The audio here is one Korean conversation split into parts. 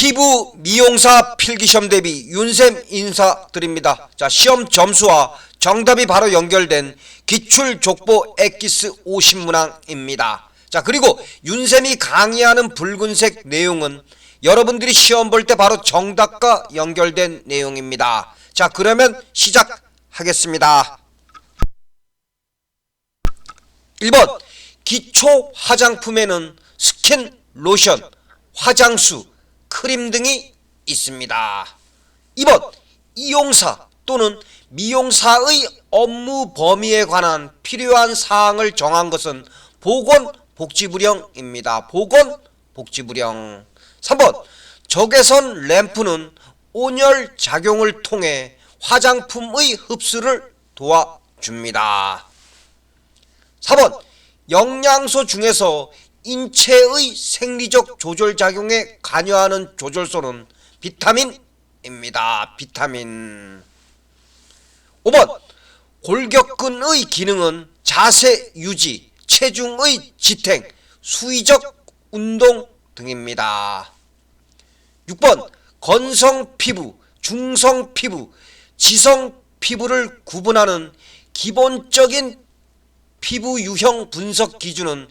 피부 미용사 필기시험 대비 윤쌤 인사드립니다. 자, 시험 점수와 정답이 바로 연결된 기출 족보 엑기스 50문항입니다. 자, 그리고 윤쌤이 강의하는 붉은색 내용은 여러분들이 시험 볼 때 바로 정답과 연결된 내용입니다. 자, 그러면 시작하겠습니다. 1번 기초 화장품에는 스킨, 로션, 화장수, 크림 등이 있습니다. 2번 이용사 또는 미용사의 업무 범위에 관한 필요한 사항을 정한 것은 보건복지부령입니다. 보건복지부령 3번 적외선 램프는 온열 작용을 통해 화장품의 흡수를 도와줍니다. 4번 영양소 중에서 인체의 생리적 조절 작용에 관여하는 조절소는 비타민입니다. 비타민. 5번 골격근의 기능은 자세 유지, 체중의 지탱, 수의적 운동 등입니다. 6번 건성 피부, 중성 피부, 지성 피부를 구분하는 기본적인 피부 유형 분석 기준은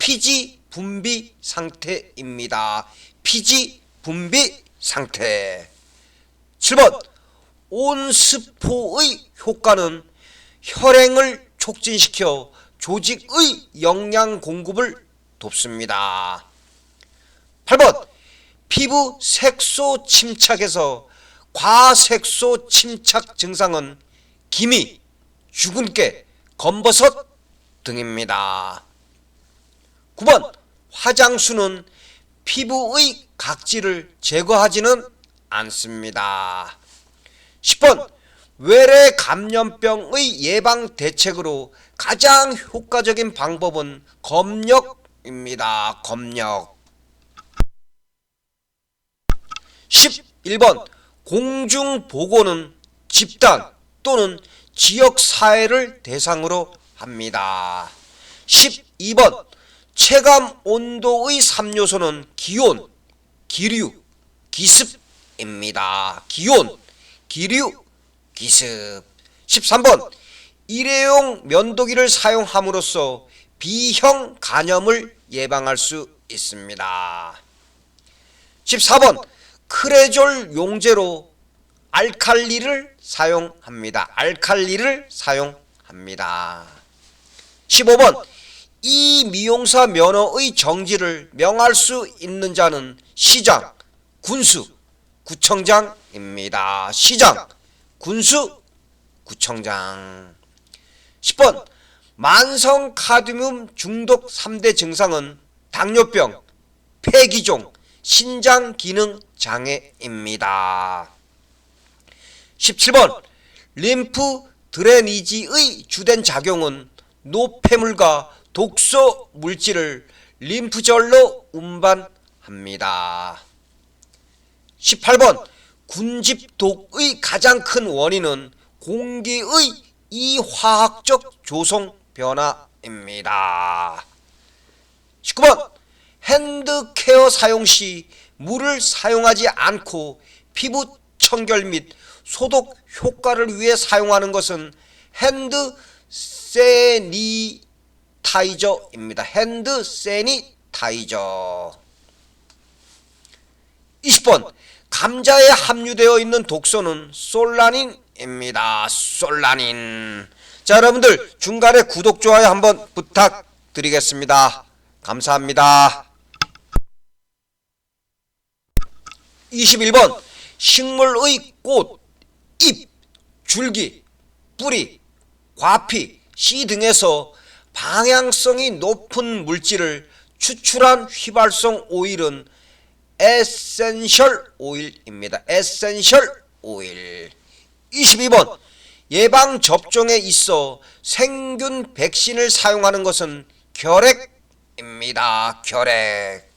피지 분비 상태입니다. 피지 분비 상태. 7번 온스포의 효과는 혈행을 촉진시켜 조직의 영양 공급을 돕습니다. 8번 피부 색소 침착에서 과색소 침착 증상은 기미, 주근깨, 검버섯 등입니다. 9번 화장수는 피부의 각질을 제거하지는 않습니다. 10번 외래 감염병의 예방 대책으로 가장 효과적인 방법은 검역입니다. 검역. 11번 공중보고는 집단 또는 지역사회를 대상으로 합니다. 12번 체감 온도의 3요소는 기온, 기류, 기습입니다. 기온, 기류, 기습. 13번 일회용 면도기를 사용함으로써 B형 간염을 예방할 수 있습니다. 14번 크레졸 용제로 알칼리를 사용합니다. 알칼리를 사용합니다. 15번 이 미용사 면허의 정지를 명할 수 있는 자는 시장, 군수, 구청장입니다. 시장, 군수, 구청장. 10번 만성 카드뮴 중독 3대 증상은 당뇨병, 폐기종, 신장 기능 장애입니다. 17번 림프 드레니지의 주된 작용은 노폐물과 독소 물질을 림프절로 운반합니다. 18번 군집독의 가장 큰 원인은 공기의 이화학적 조성 변화입니다. 19번 핸드케어 사용 시 물을 사용하지 않고 피부 청결 및 소독 효과를 위해 사용하는 것은 핸드 세니 타이저입니다. 핸드 세니타이저. 20번 감자에 함유되어 있는 독소는 솔라닌입니다. 솔라닌. 자, 여러분들 중간에 구독 좋아요 한번 부탁드리겠습니다. 감사합니다. 21번 식물의 꽃, 잎, 줄기, 뿌리, 과피, 씨 등에서 방향성이 높은 물질을 추출한 휘발성 오일은 에센셜 오일입니다. 에센셜 오일. 22번 예방 접종에 있어 생균 백신을 사용하는 것은 결핵입니다. 결핵.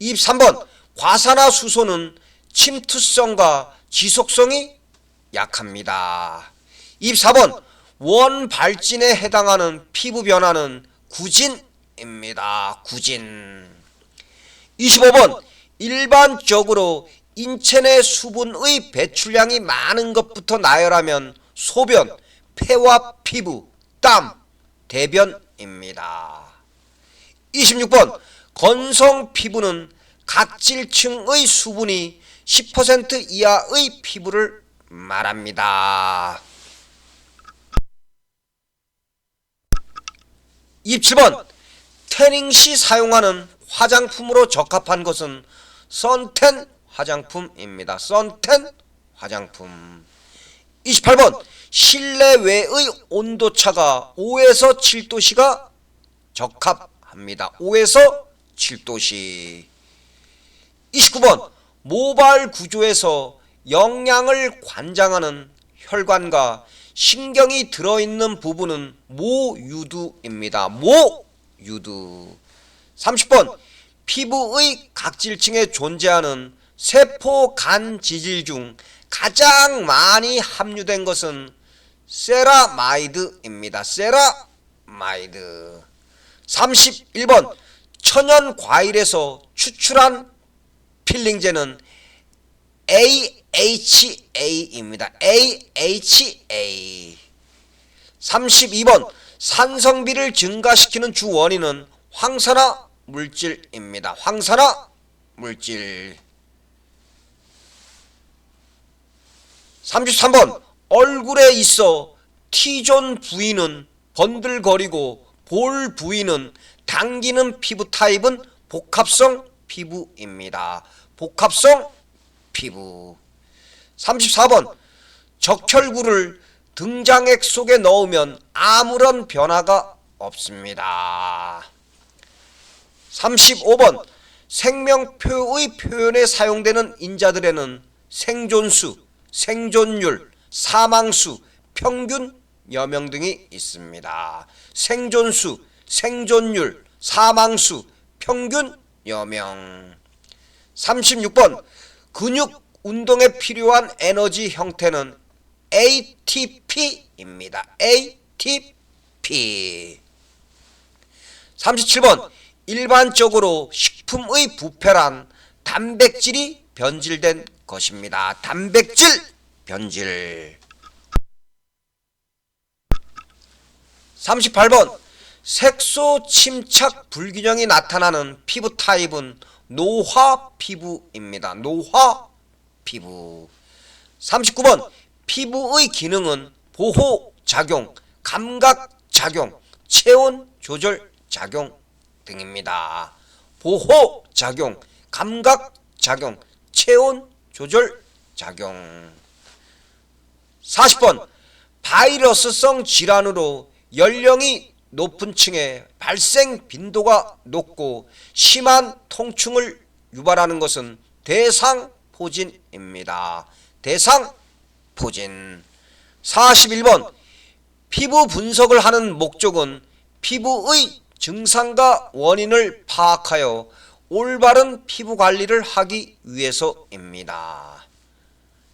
23번 과산화수소는 침투성과 지속성이 약합니다. 24번 원 발진에 해당하는 피부 변화는 구진입니다. 구진. 25번 일반적으로 인체 내 수분의 배출량이 많은 것부터 나열하면 소변, 폐와 피부, 땀, 대변입니다. 26번 건성 피부는 각질층의 수분이 10% 이하의 피부를 말합니다. 27번 태닝 시 사용하는 화장품으로 적합한 것은 선텐 화장품입니다. 선텐 화장품. 28번 실내외의 온도차가 5에서 7도씨가 적합합니다. 5에서 7도씨. 29번 모발 구조에서 영양을 관장하는 혈관과 신경이 들어있는 부분은 모유두입니다. 모유두. 30번 피부의 각질층에 존재하는 세포 간 지질 중 가장 많이 함유된 것은 세라마이드입니다. 세라마이드. 31번 천연 과일에서 추출한 필링제는 AHA입니다. AHA. 32번 산성비를 증가시키는 주 원인은 황산화 물질입니다. 황산화 물질. 33번 얼굴에 있어 T존 부위는 번들거리고 볼 부위는 당기는 피부 타입은 복합성 피부입니다. 복합성 피부. 34번 적혈구를 등장액 속에 넣으면 아무런 변화가 없습니다. 35번 생명표의 표현에 사용되는 인자들에는 생존수, 생존율, 사망수, 평균 여명 등이 있습니다. 생존수, 생존율, 사망수, 평균 여명. 36번 근육 운동에 필요한 에너지 형태는 ATP입니다. ATP. 37번 일반적으로 식품의 부패란 단백질이 변질된 것입니다. 단백질 변질. 38번 색소 침착 불균형이 나타나는 피부 타입은 노화 피부입니다. 노화 피부. 39번 피부의 기능은 보호 작용, 감각 작용, 체온 조절 작용 등입니다. 보호 작용, 감각 작용, 체온 조절 작용. 40번 바이러스성 질환으로 연령이 높은 층에 발생 빈도가 높고 심한 통증을 유발하는 것은 대상포진입니다. 대상포진. 41번 피부 분석을 하는 목적은 피부의 증상과 원인을 파악하여 올바른 피부 관리를 하기 위해서입니다.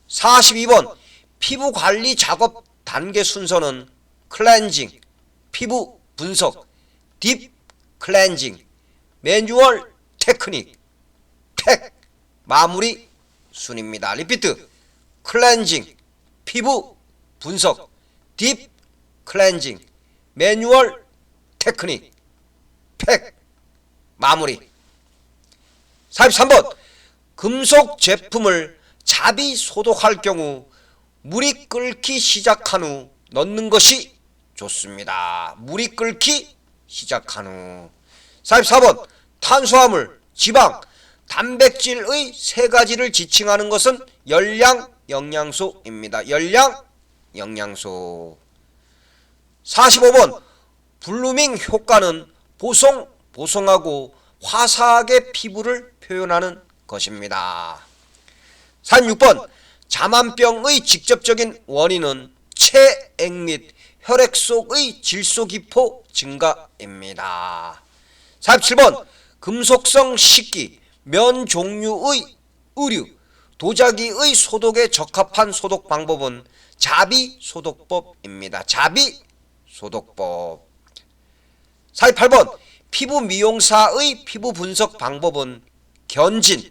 42번 피부 관리 작업 단계 순서는 클렌징, 피부 분석, 딥 클렌징, 매뉴얼 테크닉, 팩, 마무리 순입니다. 리피트, 클렌징, 피부 분석, 딥 클렌징, 매뉴얼 테크닉, 팩, 마무리. 43번 금속 제품을 자비 소독할 경우 물이 끓기 시작한 후 넣는 것이 좋습니다. 물이 끓기 시작한 후 44번 탄수화물, 지방, 단백질의 세 가지를 지칭하는 것은 열량 영양소입니다. 열량 영양소 45번 블루밍 효과는 보송, 보송하고 화사하게 피부를 표현하는 것입니다. 46번 자만병의 직접적인 원인은 체액 및 혈액 속의 질소기포 증가입니다. 47번 금속성 식기, 면 종류의 의류, 도자기의 소독에 적합한 소독 방법은 자비 소독법입니다. 자비 소독법. 48번 피부 미용사의 피부 분석 방법은 견진,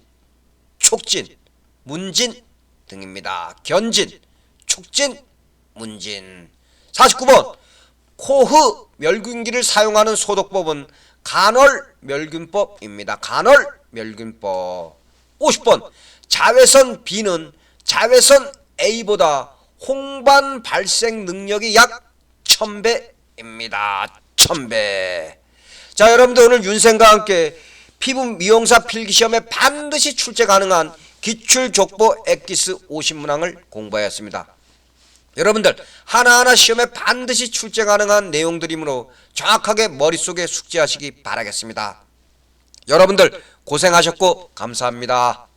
촉진, 문진 등입니다. 견진, 촉진, 문진. 49번 코흐 멸균기를 사용하는 소독법은 간헐 멸균법입니다. 간헐 멸균법. 50번 자외선 B는 자외선 A보다 홍반 발생 능력이 약 1000배입니다. 1000배. 자, 여러분들 오늘 윤생과 함께 피부 미용사 필기시험에 반드시 출제 가능한 기출 족보 엑기스 50문항을 공부하였습니다. 여러분들 하나하나 시험에 반드시 출제 가능한 내용들이므로 정확하게 머릿속에 숙지하시기 바라겠습니다. 여러분들 고생하셨고 감사합니다.